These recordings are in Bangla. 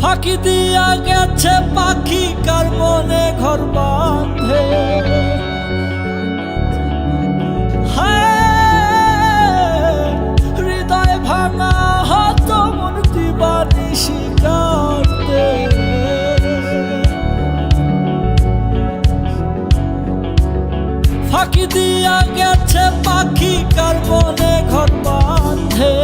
ফাঁকি দিয়া গেছে পাখি কার মনে ঘর বাঁধে। দিয়া গেছে পাখি কার মনে ঘর বাঁধে।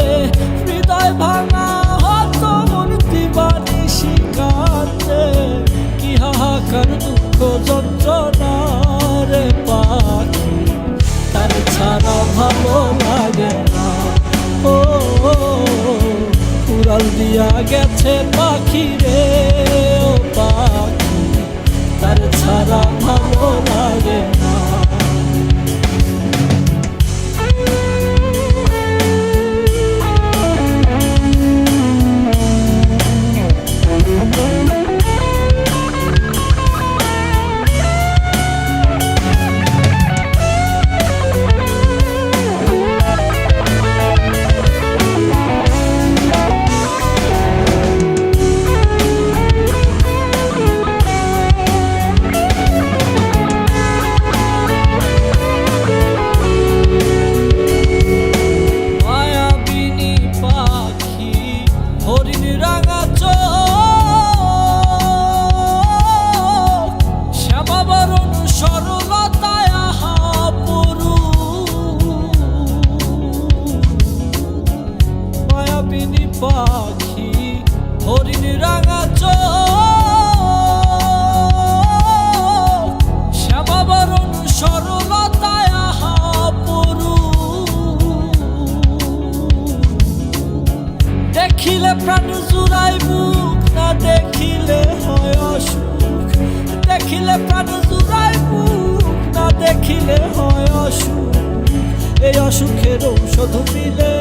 গেছে পাখি রে পাখি হরিণ রাঙা শ্যামাবরণ দেখিলে প্রাণ জুড়াই মুখ, না দেখিলে হয় অসুখ। দেখিলে প্রাণ জুড়াই মুখ, না দেখিলে হয় অসুখ। এই অসুখের ঔষধ মিলে